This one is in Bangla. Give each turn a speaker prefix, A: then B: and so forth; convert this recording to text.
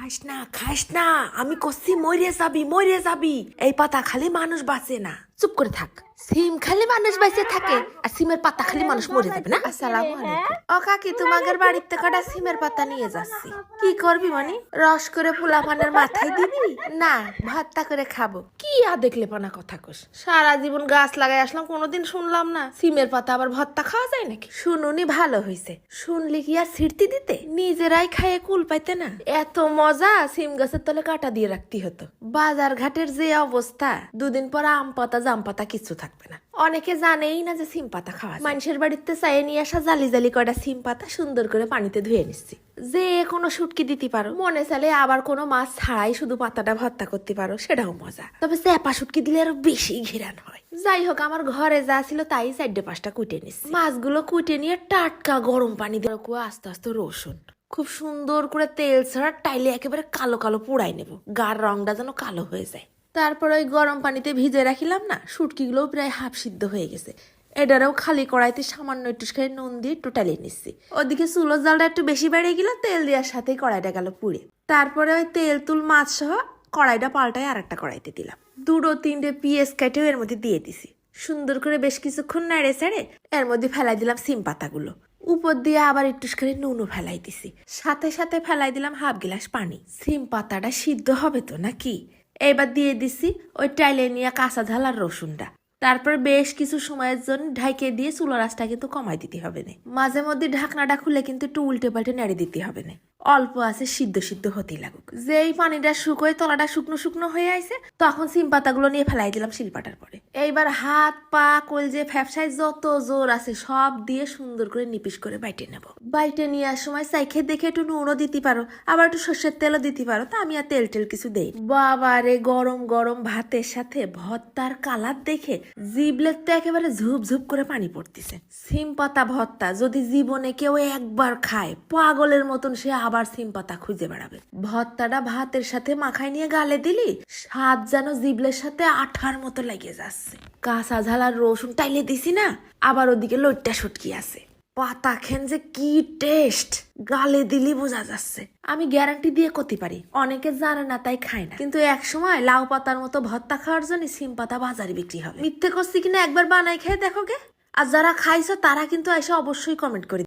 A: খাস না খাস না। আমি কষি মরে যাবি মরে যাবি। এই পাতা খালি মানুষ বাঁচে না। চুপ করে থাক। সিম খালি মানুষ বেঁচে থাকে আর সিমের পাতা খালি মানুষ মরে যাবে না? আসসালামু আলাইকুম। ও কাকি তোমাদের বাড়িতে কটা সিমের পাতা নিয়ে যাচ্ছি। কি করবি মানে? রস করে পোলা পানের মাথায় দিবি? না ভর্তা করে খাব। কি আর দেখলে পানা কথা কোস? সারা জীবন গাছ লাগাই আসলাম কোনোদিন শুনলাম না। সিমের পাতা আবার ভর্তা খাওয়া যায় নাকি? শুনুনি ভালো হয়েছে শুনলি কি আর ছিড়তি দিতে? নিজেরাই খাইয়ে কুল পাইতে না? এত মজা সিম গাছের তলে কাটা দিয়ে রাখতে হতো। বাজার ঘাটের যে অবস্থা দুদিন পর আম পাতা জাম পাতা কিছু থাকবে না। অনেকে জানেই না যে সিম পাতা খাওয়া মানুষের বাড়িতে চাইয়ে নিয়ে আসা জালি জালি কটা সিম পাতা সুন্দর করে পানিতে ধুয়ে নিচ্ছি। যে কোনো শুটকি দিতে পারো। মনে চাইলে আবার কোনো মাছ ছাড়াই শুধু পাতাটা ভর্তা করতে পারো সেটাও মজা। তবে চেপা শুটকি দিলে আরও বেশি ঘিরান হয়। যাই হোক আমার ঘরে যা ছিল তাই চারটে পাঁচটা কুটে নিচ্ছি। মাছগুলো কুটে নিয়ে টাটকা গরম পানি দিয়ে কুয়া আস্তে আস্তে রসুন। খুব সুন্দর করে তেল ছাড়া টাইলে একেবারে কালো কালো পোড়াই নেব। গার রংটা যেন কালো হয়ে যায়। তারপর ওই গরম পানিতে ভিজে রাখিলাম না শুটকিগুলোও প্রায় হাফ সিদ্ধ হয়ে গেছে। এটারও খালি কড়াইতে সামান্য একটু খাই নুন দিয়ে একটু টালিয়ে নিচ্ছি। ওদিকে চুলো জালটা একটু বেশি বেড়ে গেল তেল দেওয়ার সাথেই কড়াইটা গেল পুড়ে। তারপরে ওই তেল, তুল, মাছ সহ কড়াইটা পাল্টায় আর একটা কড়াইতে দিলাম। দুটো তিনটে পিএস কেটেও এর মধ্যে দিয়ে দিছি। সুন্দর করে বেশ কিছুক্ষণ নাড়ে ছেড়ে এর মধ্যে ফেলাই দিলাম সিম পাতাগুলো। উপর দিয়ে আবার একটু করে নুনও ফেলাই দিছি। সাথে সাথে ফেলাই দিলাম হাফ গ্লাস পানি। সিম পাতাটা সিদ্ধ হবে তো নাকি? এবার দিয়ে দিছি ওই টাইলে নিয়ে কাঁচা ঝাল আর রসুনটা। তারপর বেশ কিছু সময়ের জন্য ঢাকে দিয়ে চুলো রাসটা কিন্তু কমাই দিতে হবে না। মাঝে মধ্যে ঢাকনাটা খুলে কিন্তু একটু উল্টে পাল্টে নেড়ে দিতে হবে না। অল্প আছে, সিদ্ধ সিদ্ধ হতেই লাগুক। যেই পানিটা শুকোয়, তলাটা শুকনো শুকনো হয়ে আইছে, তখন সিম পাতাগুলো নিয়ে ফেলাই দিলাম শিলপাটার পরে। এইবার হাত, পা, কলজে, ফ্যাপসায় যত জোর আছে, সব দিয়ে সুন্দর করে নিপিস করে বাইটে নেব। বাইটে নেওয়ার সময় সাইখে দেখে একটু নুনও দিতে পারো, আবার একটু সর্ষের তেলও দিতে পারো, তা আমি আর তেল টেল কিছু দেই বাবা রে, গরম গরম ভাতের সাথে ভর্তার কালার দেখে জিবলের তো একেবারে ঝুপ ঝুপ করে পানি পড়তেছে। সিম পাতা ভর্তা যদি জীবনে কেউ একবার খায়, পাগলের মতন সে আবার সিম পাতা খুঁজে বেড়াবে। ভর্তাটা ভাতের সাথে মাখায় নিয়ে গালে দিলি, স্বাদ যেন জিবলের সাথে আঠার মতো লেগে যাচ্ছে। কাঁচা ঝাল আর রসুন টাইলে দিছি না, আবার ওদিকে লইট্টা শুটকি আছে। পাতা খেন যে কি টেস্ট, গালে দিলি বোঝা যাচ্ছে। আমি গ্যারান্টি দিয়ে করতে পারি, অনেকে জানে না তাই খায় না। কিন্তু এক সময় লাউ পাতার মতো ভর্তা খাওয়ার জন্য সিম পাতা বাজারে বিক্রি হবে। মিথ্যে করছি কিনা একবার বানাই খেয়ে দেখো গে। আর যারা খাইছো তারা কিন্তু এসে অবশ্যই কমেন্ট করে